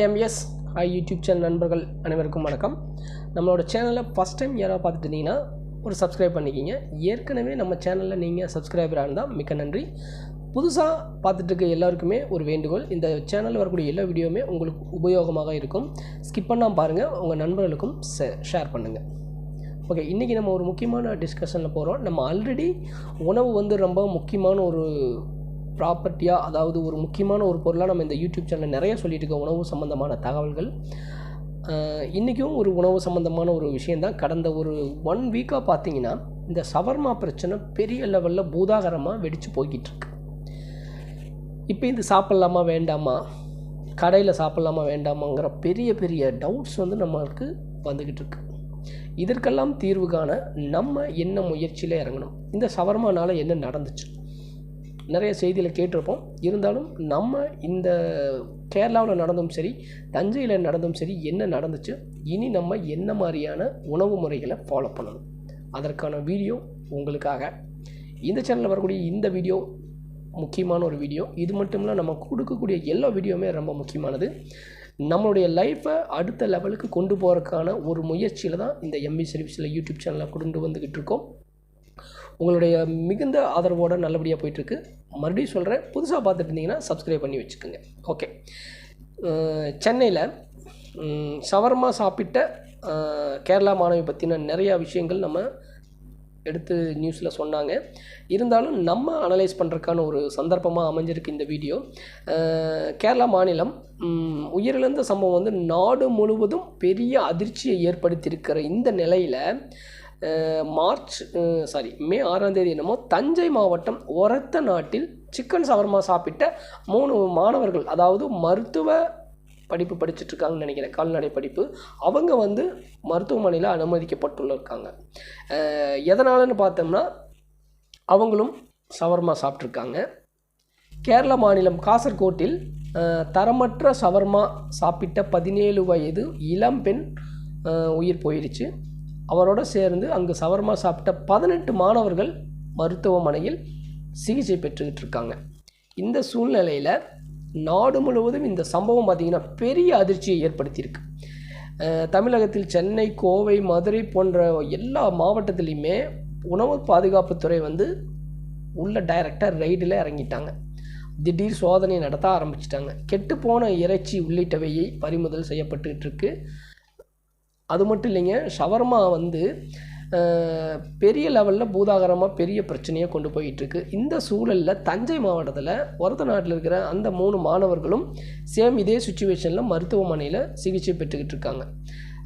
Hi MS hi YouTube channel நண்பர்கள் அனைவருக்கும் வணக்கம். நம்மளோட சேனலில் ஃபஸ்ட் டைம் யாராவது பார்த்துட்டீங்கன்னா ஒரு சப்ஸ்கிரைப் பண்ணிக்கிங்க. ஏற்கனவே நம்ம சேனலில் நீங்கள் சப்ஸ்கிரைபராக இருந்தால் மிக்க நன்றி. புதுசாக பார்த்துட்டு இருக்க எல்லாருக்குமே ஒரு வேண்டுகோள். இந்த சேனலில் வரக்கூடிய எல்லா வீடியோவுமே உங்களுக்கு உபயோகமாக இருக்கும். ஸ்கிப் பண்ணாமல் பாருங்கள் உங்கள் நண்பர்களுக்கும் ஷேர் பண்ணுங்கள் ஓகே இன்றைக்கி நம்ம ஒரு முக்கியமான டிஸ்கஷனில் போகிறோம் நம்ம ஆல்ரெடி உணவு வந்து ரொம்ப முக்கியமான ஒரு ப்ராப்பர்ட்டியாக அதாவது ஒரு முக்கியமான ஒரு பொருளாக நம்ம இந்த யூடியூப் சேனலில் நிறைய சொல்லிட்டு இருக்கோம். உணவு சம்மந்தமான தகவல்கள். இன்றைக்கும் ஒரு உணவு சம்மந்தமான ஒரு விஷயந்தான் கடந்த ஒரு ஒன் வீக்காக பார்த்தீங்கன்னா இந்த சவர்மா பிரச்சனை பெரிய லெவலில் பூதாகரமாக வெடித்து போய்கிட்டுருக்கு இப்போ இது சாப்பிட்லாமா வேண்டாமா? கடையில் சாப்பிட்லாமா வேண்டாமாங்கிற பெரிய பெரிய டவுட்ஸ் வந்து நம்மளுக்கு வந்துக்கிட்டு இருக்கு. இதற்கெல்லாம் தீர்வு காண நம்ம என்ன முயற்சியில் இறங்கணும்? இந்த சவர்மானால் என்ன நடந்துச்சு? நிறைய செய்தியில் கேட்டிருப்போம். இருந்தாலும் நம்ம இந்த கேரளாவில் நடந்தும் சரி தஞ்சையில் நடந்தும் சரி என்ன நடந்துச்சு இனி நம்ம என்ன மாதிரியான உணவு முறைகளை ஃபாலோ பண்ணணும். அதற்கான வீடியோ உங்களுக்காக. இந்த சேனலில் வரக்கூடிய இந்த வீடியோ முக்கியமான ஒரு வீடியோ இது மட்டும் இல்லை நம்ம கொடுக்கக்கூடிய எல்லா வீடியோவுமே ரொம்ப முக்கியமானது. நம்மளுடைய லைஃப்பை அடுத்த லெவலுக்கு கொண்டு போகிறதுக்கான ஒரு முயற்சியில் தான் இந்த எம்பி சர்வீஸில் யூடியூப் சேனலில் கொண்டு வந்துக்கிட்டு இருக்கோம். உங்களுடைய மிகுந்த ஆதரவோடு நல்லபடியாக போயிட்டுருக்கு. மறுபடியும் சொல்கிறேன் புதுசாக பார்த்துட்டு இருந்தீங்கன்னா சப்ஸ்கிரைப் பண்ணி வச்சுக்கோங்க. ஓகே சென்னையில் ஷவர்மா சாப்பிட்ட கேரளா மாணவி பற்றின நிறையா விஷயங்கள் நம்ம எடுத்து நியூஸில் சொன்னாங்க. இருந்தாலும் நம்ம அனலைஸ் பண்ணுறதுக்கான ஒரு சந்தர்ப்பமாக அமைஞ்சிருக்கு இந்த வீடியோ கேரளா மாநிலம் உயிரிழந்த சம்பவம் வந்து நாடு முழுவதும் பெரிய அதிர்ச்சியை ஏற்படுத்தியிருக்கிற இந்த நிலையில் மார்ச் சாரி மே ஆறாம் தேதி என்னமோ தஞ்சை மாவட்டம் ஒரத்த நாட்டில் சிக்கன் சவர்மா சாப்பிட்ட மூணு மாணவர்கள் அதாவது மருத்துவ படிப்பு படிச்சுட்ருக்காங்கன்னு நினைக்கிறேன் கால்நடை படிப்பு அவங்க வந்து மருத்துவமனையில் அனுமதிக்கப்பட்டுள்ளிருக்காங்க. எதனாலன்னு பார்த்தோம்னா அவங்களும் சவர்மா சாப்பிட்ருக்காங்க. கேரள மாநிலம் காசர்கோட்டில் தரமற்ற சவர்மா சாப்பிட்ட பதினேழு வயது இளம்பெண் உயிர் போயிடுச்சு. அவரோட சேர்ந்து அங்கு சவர்மா சாப்பிட்ட பதினெட்டு மாணவர்கள் மருத்துவமனையில் சிகிச்சை பெற்றுக்கிட்டு இருக்காங்க. இந்த சூழ்நிலையில் நாடு முழுவதும் இந்த சம்பவம் பார்த்திங்கன்னா பெரிய அதிர்ச்சியை ஏற்படுத்தியிருக்கு. தமிழகத்தில் சென்னை கோவை மதுரை போன்ற எல்லா மாவட்டத்திலையுமே உணவு பாதுகாப்புத்துறை வந்து உள்ள டைரக்டாக ரைடில் இறங்கிட்டாங்க. திடீர் சோதனை நடத்த ஆரம்பிச்சிட்டாங்க. கெட்டுப்போன இறைச்சி உள்ளிட்டவையை பறிமுதல் செய்யப்பட்டுக்கிட்டு இருக்குது அது மட்டும் இல்லைங்க ஷவர்மா வந்து பெரிய லெவலில் பூதாகரமாக பெரிய பிரச்சனையாக கொண்டு போயிட்டுருக்கு. இந்த சூழலில் தஞ்சை மாவட்டத்தில் ஒரத்த நாட்டில் இருக்கிற அந்த மூணு மாணவர்களும் சேம் இதே சுச்சுவேஷனில் மருத்துவமனையில் சிகிச்சை பெற்றுக்கிட்டு இருக்காங்க.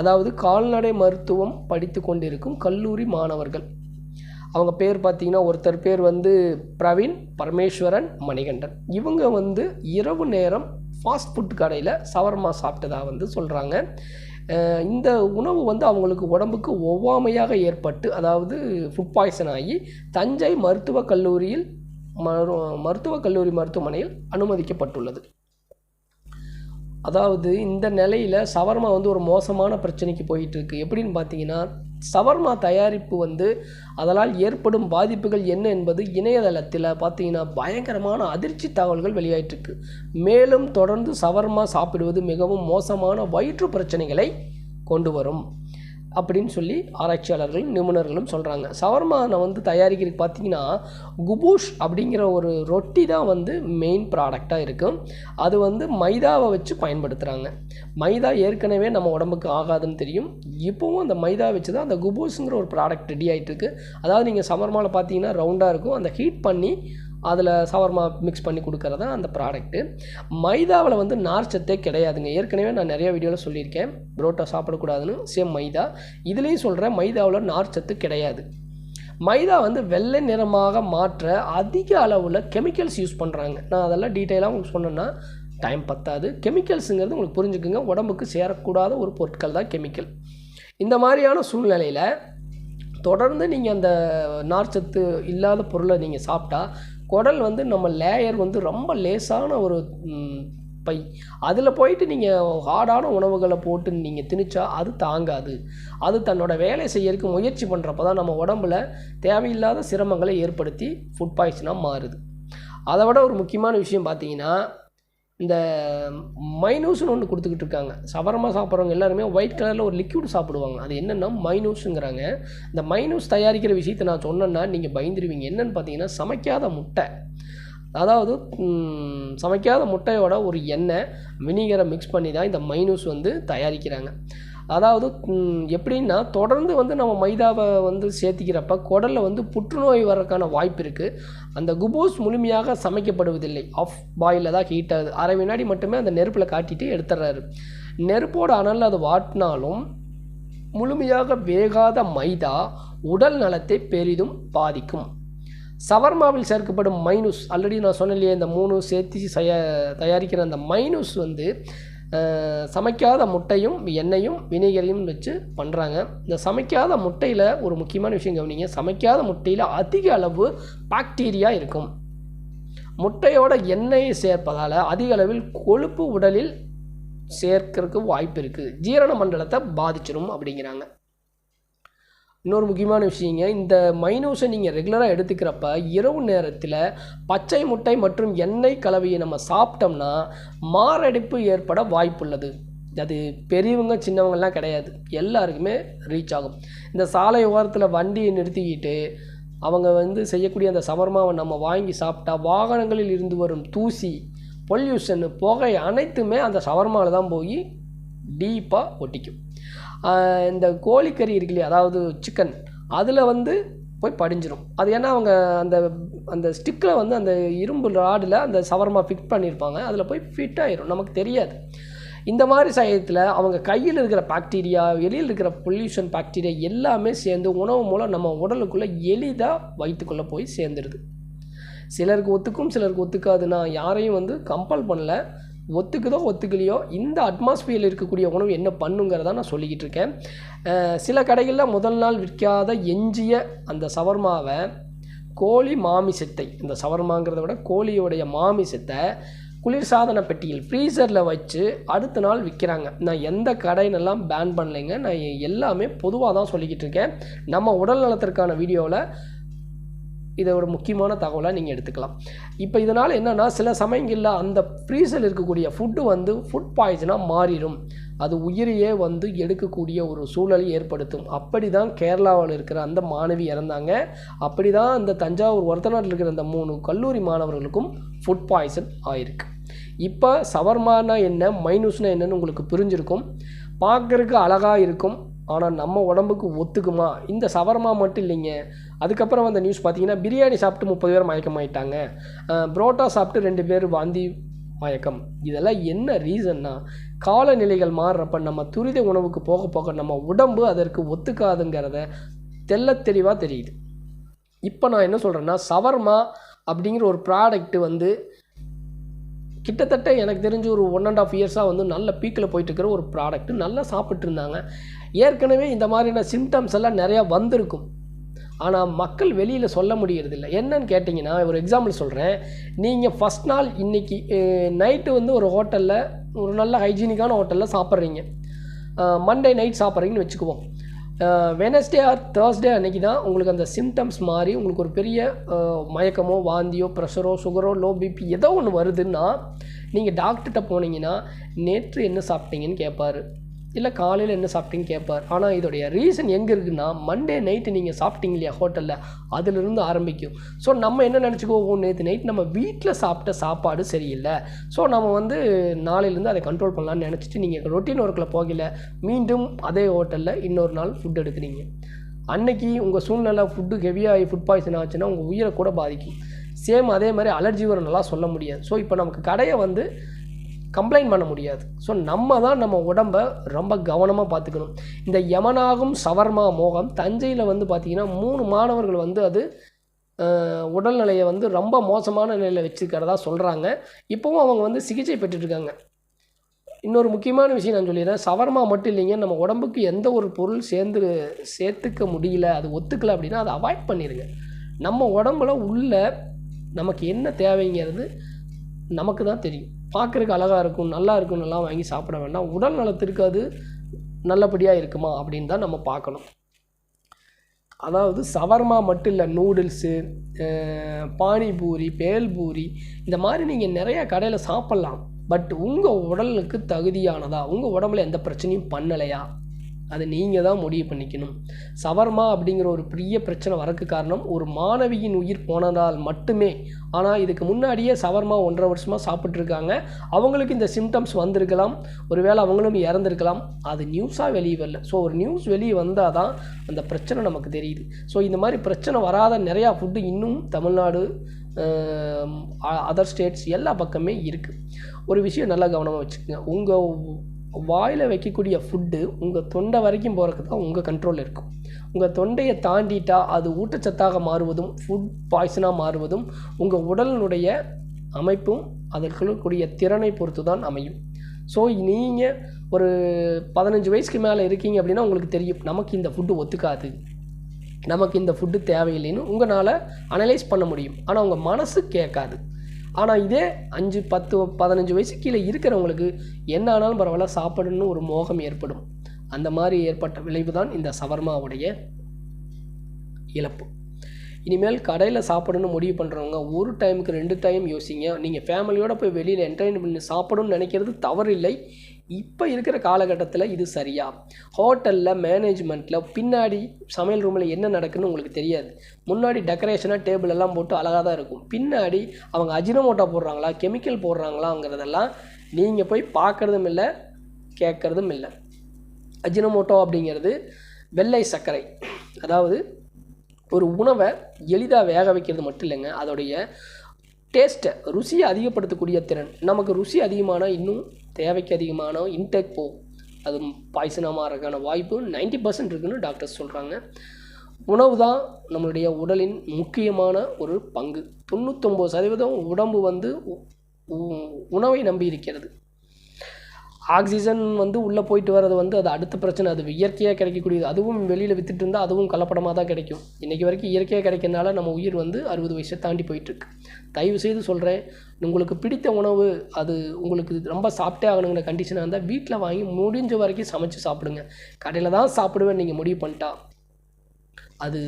அதாவது கால்நடை மருத்துவம் படித்து கொண்டிருக்கும் கல்லூரி மாணவர்கள். அவங்க பேர் பார்த்தீங்கன்னா ஒருத்தர் பேர் வந்து பிரவீன் பரமேஸ்வரன் மணிகண்டன். இவங்க வந்து இரவு நேரம் ஃபாஸ்ட் ஃபுட் கடையில் சவர்மா சாப்பிட்டதாக வந்து சொல்கிறாங்க இந்த உணவு வந்து அவங்களுக்கு உடம்புக்கு ஒவ்வாமையாக ஏற்பட்டு அதாவது ஃபுட் பாய்சன் ஆகி தஞ்சை மருத்துவக் கல்லூரியில் மரு மருத்துவக் கல்லூரி மருத்துவமனையில் அனுமதிக்கப்பட்டுள்ளது. அதாவது இந்த நிலையில் சவர்மா வந்து ஒரு மோசமான பிரச்சனைக்கு போயிட்டுருக்கு. எப்படின்னு பார்த்தீங்கன்னா சவர்மா தயாரிப்பு வந்து அதனால் ஏற்படும் பாதிப்புகள் என்ன என்பது இணையதளத்தில் பார்த்தீங்கன்னா பயங்கரமான அதிர்ச்சி தகவல்கள் வெளியாயிட்டிருக்கு. மேலும் தொடர்ந்து சவர்மா சாப்பிடுவது மிகவும் மோசமான வயிற்று பிரச்சனைகளை கொண்டு வரும். அப்படின்னு சொல்லி ஆராய்ச்சியாளர்களும் நிபுணர்களும் சொல்கிறாங்க சவர்மானை வந்து தயாரிக்கிறதுக்கு பார்த்தீங்கன்னா குபூஷ் அப்படிங்கிற ஒரு ரொட்டி தான் வந்து மெயின் ப்ராடக்டாக இருக்கும். அது வந்து மைதாவை வச்சு பயன்படுத்துகிறாங்க மைதா ஏற்கனவே நம்ம உடம்புக்கு ஆகாதுன்னு தெரியும். இப்போவும் அந்த மைதா வச்சு தான் அந்த குபூஸுங்கிற ஒரு ப்ராடக்ட் ரெடி ஆகிட்டு இருக்குது அதாவது நீங்கள் சவர்மாவில் பார்த்தீங்கன்னா ரவுண்டாக இருக்கும். அந்த ஹீட் பண்ணி அதில் சவர்மா மிக்ஸ் பண்ணி கொடுக்கறது தான் அந்த ப்ராடக்ட்டு மைதாவில் வந்து நார்ச்சத்தே கிடையாதுங்க. ஏற்கனவே நான் நிறைய வீடியோவில் சொல்லியிருக்கேன். புரோட்டா சாப்பிடக்கூடாதுன்னு சேம் மைதா. இதுலேயும் சொல்கிறேன் மைதாவில் நார்ச்சத்து கிடையாது. மைதா வந்து வெள்ளை நிறமாக மாற்ற அதிக அளவில் கெமிக்கல்ஸ் யூஸ் பண்ணுறாங்க நான் அதெல்லாம் டீட்டெயிலாக உங்களுக்கு சொன்னேன்னா டைம் பத்தாது. கெமிக்கல்ஸுங்கிறது உங்களுக்கு புரிஞ்சுக்குங்க. உடம்புக்கு சேரக்கூடாத ஒரு பொருட்கள் தான் கெமிக்கல் இந்த மாதிரியான சூழ்நிலையில் தொடர்ந்து நீங்கள் அந்த நார்ச்சத்து இல்லாத பொருளை நீங்கள் சாப்பிட்டா குடல் வந்து நம்ம லேயர் வந்து ரொம்ப லேசான ஒரு பை. அதில் போயிட்டு நீங்கள் ஹார்டான உணவுகளை போட்டு நீங்கள் திணிச்சா அது தாங்காது. அது தன்னோட வேலை செய்யறதுக்கு முயற்சி பண்ணுறப்ப தான் நம்ம உடம்புல தேவையில்லாத சிரமங்களை ஏற்படுத்தி ஃபுட் பாய்சனாக மாறுது. அதை விட ஒரு முக்கியமான விஷயம் பார்த்தீங்கன்னா இந்த மைனூஸ்னு ஒன்று கொடுத்துக்கிட்டு இருக்காங்க. சவரமாக சாப்பிட்றவங்க எல்லாருமே ஒயிட் கலரில் ஒரு லிக்யூட் சாப்பிடுவாங்க. அது என்னென்னா மைனூஸுங்கிறாங்க இந்த மைனூஸ் தயாரிக்கிற விஷயத்தை நான் சொன்னேன்னா நீங்கள் பயந்துருவீங்க. என்னென்னு பார்த்தீங்கன்னா சமைக்காத முட்டை. அதாவது சமைக்காத முட்டையோட ஒரு எண்ணெய் வினிகரை மிக்ஸ் பண்ணி தான் இந்த மைனூஸ் வந்து தயாரிக்கிறாங்க. அதாவது எப்படின்னா தொடர்ந்து வந்து நம்ம மைதாவை வந்து சேர்த்திக்கிறப்ப குடலில் வந்து புற்றுநோய் வர்றதுக்கான வாய்ப்பு இருக்குது அந்த குபோஸ் முழுமையாக சமைக்கப்படுவதில்லை. ஆஃப் பாயில் தான் ஹீட் ஆகுது. அரை வினாடி மட்டுமே அந்த நெருப்பில் காட்டிட்டு எடுத்துடுறாரு நெருப்போட அனல் அது வாட்டினாலும் முழுமையாக வேகாத மைதா உடல் நலத்தை பெரிதும் பாதிக்கும். சவர்மாவில் சேர்க்கப்படும் மைனூஸ் ஆல்ரெடி நான் சொன்னேன் இல்லையா இந்த மூணு சேர்த்து செய்ய தயாரிக்கிற அந்த மைனூஸ் வந்து சமைக்காத முட்டையும் எண்ணெயும் வினிகரையும் வச்சு பண்ணுறாங்க இந்த சமைக்காத முட்டையில் ஒரு முக்கியமான விஷயம் கவனிங்க. சமைக்காத முட்டையில் அதிக அளவு பாக்டீரியா இருக்கும். முட்டையோட எண்ணெயை சேர்ப்பதால் அதிக அளவில் கொழுப்பு உடலில் சேர்க்கறதுக்கு வாய்ப்பு இருக்குது ஜீரண மண்டலத்தை பாதிச்சிடும் அப்படிங்கிறாங்க. இன்னொரு முக்கியமான விஷயங்க இந்த மைனோஸை நீங்கள் ரெகுலராக எடுத்துக்கிறப்ப இரவு நேரத்தில் பச்சை முட்டை மற்றும் எண்ணெய் கலவையை நம்ம சாப்பிட்டோம்னா மாரடைப்பு ஏற்பட வாய்ப்புள்ளது. அது பெரியவங்க சின்னவங்கலாம் கிடையாது. எல்லாருக்குமே ரீச் ஆகும். இந்த சாலை ஓரத்தில் வண்டியை நிறுத்திக்கிட்டு அவங்க வந்து செய்யக்கூடிய அந்த சவர்மாவை நம்ம வாங்கி சாப்பிட்டா வாகனங்களில் இருந்து வரும் தூசி பொல்யூஷன் புகை அனைத்துமே அந்த சவர்மாவில் தான் போய் டீப்பாக ஒட்டிக்கும். இந்த கோழிக்கறி இருக்கு இல்லையா அதாவது சிக்கன் அதில் வந்து போய் படிஞ்சிடும் அது ஏன்னா அவங்க அந்த அந்த ஸ்டிக்கில் வந்து அந்த இரும்பு ராடில் அந்த சவரமாக ஃபிட் பண்ணியிருப்பாங்க அதில் போய் ஃபிட் ஆயிரும். நமக்கு தெரியாது. இந்த மாதிரி சமயத்தில் அவங்க கையில் இருக்கிற பாக்டீரியா வெளியில் இருக்கிற பொல்யூஷன் பாக்டீரியா எல்லாமே சேர்ந்து உணவு மூலம் நம்ம உடலுக்குள்ளே எளிதாக வயிற்றுக்குள்ளே போய் சேர்ந்துடுது சிலருக்கு ஒத்துக்கும் சிலருக்கு ஒத்துக்காது நான் யாரையும் வந்து கம்பல் பண்ணல. ஒத்துக்குதோ ஒத்துக்கலையோ இந்த அட்மாஸ்பியரில் இருக்கக்கூடிய உணவு என்ன பண்ணுங்கிறத நான் சொல்லிக்கிட்டு இருக்கேன். சில கடைகளில் முதல் நாள் விற்காத எஞ்சிய அந்த சவர்மாவை கோழி மாமிசத்தை இந்த சவர்மாங்கிறத விட கோழியோடைய மாமிசத்தை குளிர்சாதன பெட்டியில் ஃப்ரீசரில் வச்சு அடுத்த நாள் விற்கிறாங்க நான் எந்த கடையினெல்லாம் பேன் பண்ணலைங்க நான் எல்லாமே பொதுவாக தான் சொல்லிக்கிட்டு இருக்கேன். நம்ம உடல் நலத்திற்கான வீடியோவில் இதை ஒரு முக்கியமான தகவலாக நீங்கள் எடுத்துக்கலாம். இப்போ இதனால் என்னென்னா சில சமயங்களில் அந்த ஃப்ரீசரில் இருக்கக்கூடிய ஃபுட்டு வந்து ஃபுட் பாய்சனாக மாறிடும் அது உயிரையே வந்து எடுக்கக்கூடிய ஒரு சூழலை ஏற்படுத்தும். அப்படி தான் கேரளாவில் இருக்கிற அந்த மாணவி இறந்தாங்க. அப்படி தான் அந்த தஞ்சாவூர் ஒருத்தநாட்டில் இருக்கிற அந்த மூணு கல்லூரி மாணவர்களுக்கும் ஃபுட் பாய்சன் ஆயிருக்கு. இப்போ சவர்மானா என்ன மைனூஸ்னா என்னன்னு உங்களுக்கு புரிஞ்சிருக்கும். பார்க்கறதுக்கு அழகாக இருக்கும். ஆனால் நம்ம உடம்புக்கு ஒத்துக்குமா? இந்த சவர்மா மட்டும் இல்லைங்க. அதுக்கப்புறம் வந்த நியூஸ் பார்த்தீங்கன்னா பிரியாணி சாப்பிட்டு முப்பது பேர் மயக்கமாயிட்டாங்க. புரோட்டா சாப்பிட்டு ரெண்டு பேர் வாந்தி மயக்கம். இதெல்லாம் என்ன ரீசன்னா காலநிலைகள் மாறுறப்ப நம்ம துரித உணவுக்கு போக போக நம்ம உடம்பு அதற்கு ஒத்துக்காதுங்கிறத தெள்ளத் தெளிவாக தெரியுது. இப்போ நான் என்ன சொல்கிறேன்னா சவர்மா அப்படிங்கிற ஒரு ப்ராடக்ட்டு வந்து கிட்டத்தட்ட எனக்கு தெரிஞ்சு ஒரு ஒன் அண்ட் ஆஃப் இயர்ஸாக வந்து நல்ல பீக்கில் போயிட்டு இருக்கிற ஒரு ப்ராடக்ட்டு நல்லா சாப்பிட்ருந்தாங்க ஏற்கனவே இந்த மாதிரியான சிம்டம்ஸ் எல்லாம் நிறையா வந்திருக்கும். ஆனால் மக்கள் வெளியில் சொல்ல முடியறதில்ல. என்னன்னு கேட்டிங்கன்னா ஒரு எக்ஸாம்பிள் சொல்கிறேன் நீங்கள் ஃபஸ்ட் நாள் இன்றைக்கி நைட்டு வந்து ஒரு ஹோட்டலில் ஒரு நல்ல ஹைஜீனிக்கான ஹோட்டலில் சாப்பிட்றீங்க. மண்டே நைட் சாப்பிட்றீங்கன்னு வச்சுக்குவோம். வெனஸ்டே ஆர் தேர்ஸ்டே அன்னைக்கு தான் உங்களுக்கு அந்த சிம்டம்ஸ் மாறி உங்களுக்கு ஒரு பெரிய மயக்கமோ வாந்தியோ ப்ரெஷரோ சுகரோ லோ பிபி ஏதோ ஒன்று வருதுன்னா நீங்கள் டாக்டர்கிட்ட போனீங்கன்னா நேற்று என்ன சாப்பிட்டீங்கன்னு கேட்பாரு இல்லை காலையில் என்ன சாப்பிட்டீங்கன்னு கேட்பார் ஆனால் இதோடைய ரீசன் எங்கே இருக்குன்னா மண்டே நைட்டு நீங்கள் சாப்பிட்டீங்க இல்லையா ஹோட்டலில் அதிலிருந்து ஆரம்பிக்கும். ஸோ நம்ம என்ன நினச்சிக்குவோம்? நேற்று நைட் நம்ம வீட்டில் சாப்பிட்ட சாப்பாடு சரியில்லை. ஸோ நம்ம வந்து நாளையிலேருந்து அதை கண்ட்ரோல் பண்ணலாம்னு நினச்சிட்டு நீங்கள் ரொட்டீன் ஒர்க்கில் போகல மீண்டும் அதே ஹோட்டலில் இன்னொரு நாள் ஃபுட் எடுக்கிறீங்க. அன்னைக்கு உங்கள் சூழ்நிலை ஃபுட்டு ஹெவியாகி ஃபுட் பாய்சன் ஆச்சுன்னா உங்கள் உயிரை கூட பாதிக்கும். சேம் அதே மாதிரி அலர்ஜி வரும் நல்லா சொல்ல முடியாது. ஸோ இப்போ நமக்கு கடையை வந்து கம்ப்ளைண்ட் பண்ண முடியாது. ஸோ நம்ம தான் நம்ம உடம்பை ரொம்ப கவனமாக பார்த்துக்கணும். இந்த யமனாகும் சவர்மா மோகம் தஞ்சையில் வந்து பார்த்திங்கன்னா மூணு மாணவர்கள் வந்து அது உடல்நிலையை வந்து ரொம்ப மோசமான நிலையில் வச்சுருக்கிறதா சொல்கிறாங்க இப்போவும் அவங்க வந்து சிகிச்சை பெற்றுட்ருக்காங்க. இன்னொரு முக்கியமான விஷயம் நான் சொல்லிடுறேன். சவர்மா மட்டும் இல்லைங்க நம்ம உடம்புக்கு எந்த ஒரு பொருள் சேர்ந்து சேர்த்துக்க முடியல அது ஒத்துக்கலை அப்படின்னா அதை அவாய்ட் பண்ணிடுங்க நம்ம உடம்புல உள்ள நமக்கு என்ன தேவைங்கிறது நமக்கு தான் தெரியும். பார்க்குறக்கு அழகாக இருக்கும் நல்லா இருக்கும் நல்லா வாங்கி சாப்பிட வேண்டாம். உடல் நலத்திற்கு அது நல்லபடியாக இருக்குமா அப்படின்னு தான் நம்ம பார்க்கணும். அதாவது சவர்மா மட்டும் இல்லை நூடுல்ஸு பானிபூரி பேல்பூரி இந்த மாதிரி நீங்கள் நிறையா கடையில் சாப்பிட்லாம். பட் உங்கள் உடலுக்கு தகுதியானதா உங்கள் உடம்புல எந்த பிரச்சனையும் பண்ணலையா? அது நீங்கள் தான் முடிவு பண்ணிக்கணும். சவர்மா அப்படிங்கிற ஒரு பெரிய பிரச்சனை வரக்கு காரணம் ஒரு மாணவியின் உயிர் போனதால் மட்டுமே. ஆனால் இதுக்கு முன்னாடியே சவர்மா ஒன்றரை வருஷமாக சாப்பிட்ருக்காங்க அவங்களுக்கு இந்த சிம்டம்ஸ் வந்திருக்கலாம். ஒருவேளை அவங்களும் இறந்துருக்கலாம். அது நியூஸாக வெளியே வரல. ஸோ ஒரு நியூஸ் வெளியே வந்தால் தான் அந்த பிரச்சனை நமக்கு தெரியுது. ஸோ இந்த மாதிரி பிரச்சனை வராத நிறையா ஃபுட்டு இன்னும் தமிழ்நாடு அதர் ஸ்டேட்ஸ் எல்லா பக்கமே இருக்குது ஒரு விஷயம் நல்லா கவனமாக வச்சுக்கோங்க. உங்கள் வாயில் வைக்கக்கூடிய ஃபுட்டு உங்கள் தொண்டை வரைக்கும் போகிறதுக்கு தான் உங்கள் கண்ட்ரோலில் இருக்கும். உங்கள் தொண்டையை தாண்டிட்டா அது ஊட்டச்சத்தாக மாறுவதும் ஃபுட் பாய்சனாக மாறுவதும் உங்கள் உடலினுடைய அமைப்பும் அதற்குள்ளக்கூடிய திறனை பொறுத்து தான் அமையும். ஸோ நீங்கள் ஒரு பதினஞ்சு வயசுக்கு மேலே இருக்கீங்க அப்படின்னா உங்களுக்கு தெரியும் நமக்கு இந்த ஃபுட்டு ஒத்துக்காது. நமக்கு இந்த ஃபுட்டு தேவையில்லைன்னு உங்களால் அனலைஸ் பண்ண முடியும். ஆனால் உங்கள் மனசு கேட்காது. ஆனால் இதே அஞ்சு பத்து பதினஞ்சு வயசு கீழே இருக்கிறவங்களுக்கு என்ன ஆனாலும் பரவாயில்ல சாப்பிடணும்னு ஒரு மோகம் ஏற்படும். அந்த மாதிரி ஏற்பட்ட விளைவு தான் இந்த சவர்மாவுடைய இழப்பு. இனிமேல் கடையில் சாப்பிடணும்னு முடிவு பண்ணுறவங்க ஒரு டைமுக்கு ரெண்டு டைம் யோசிங்க. நீங்கள் ஃபேமிலியோடு போய் வெளியில் என்டர்டைன் பண்ணி சாப்பிடணும்னு நினைக்கிறது தவறில்லை. இப்போ இருக்கிற காலகட்டத்தில் இது சரியா? ஹோட்டலில் மேனேஜ்மெண்ட்டில் பின்னாடி சமையல் ரூமில் என்ன நடக்குன்னு உங்களுக்கு தெரியாது. முன்னாடி டெக்கரேஷனாக டேபிள் எல்லாம் போட்டு அழகாக தான் இருக்கும். பின்னாடி அவங்க அஜினமோட்டா போடுறாங்களா கெமிக்கல் போடுறாங்களாங்கிறதெல்லாம் நீங்கள் போய் பார்க்குறதும் இல்லை கேட்குறதும் இல்லை. அஜினமோட்டோ அப்படிங்கிறது வெள்ளை சர்க்கரை. அதாவது ஒரு உணவை எளிதாக வேக வைக்கிறது மட்டும் இல்லைங்க அதோடைய டேஸ்ட்டை ருசியை அதிகப்படுத்தக்கூடிய திறன். நமக்கு ருசி அதிகமான இன்னும் தேவைக்கு அதிகமான இன்டேக் போகும் அது பாய்சனாக மாறக்கான வாய்ப்பு நைன்டி பர்சன்ட் இருக்குன்னு டாக்டர்ஸ் சொல்கிறாங்க உணவு தான் நம்மளுடைய உடலின் முக்கியமான ஒரு பங்கு. தொண்ணூத்தொம்பது சதவீதம் உடம்பு வந்து உணவை நம்பி இருக்கிறது. ஆக்சிஜன் வந்து உள்ளே போயிட்டு வர்றது வந்து அது அடுத்த பிரச்சனை. அது இயற்கையாக கிடைக்கக்கூடியது. அதுவும் வெளியில் வித்துட்டு இருந்தால் அதுவும் கலப்படமாக தான் கிடைக்கும். இன்றைக்கி வரைக்கும் இயற்கையாக கிடைக்கிறதுனால நம்ம உயிர் வந்து அறுபது வயசை தாண்டி போயிட்டுருக்கு. தயவு செய்து சொல்கிறேன் உங்களுக்கு பிடித்த உணவு அது உங்களுக்கு ரொம்ப சாப்பிட்டே ஆகணுங்கிற கண்டிஷனாக இருந்தால் வீட்டில் வாங்கி முடிஞ்ச வரைக்கும் சமைச்சு சாப்பிடுங்க. கடையில் தான் சாப்பிடுவேன் நீங்கள் முடிவு பண்ணிட்டா அது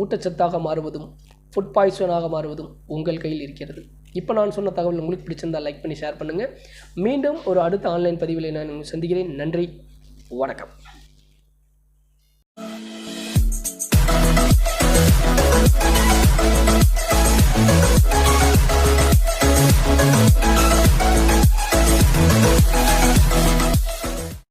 ஊட்டச்சத்தாக மாறுவதும் ஃபுட் பாய்சனாக மாறுவதும் உங்கள் கையில் இருக்கிறது. இப்போ நான் சொன்ன தகவல் உங்களுக்கு பிடிச்சிருந்தால் லைக் பண்ணி ஷேர் பண்ணுங்கள் மீண்டும் ஒரு அடுத்த ஆன்லைன் பதிவில் நான் உங்களுக்கு சந்திக்கிறேன் நன்றி வணக்கம்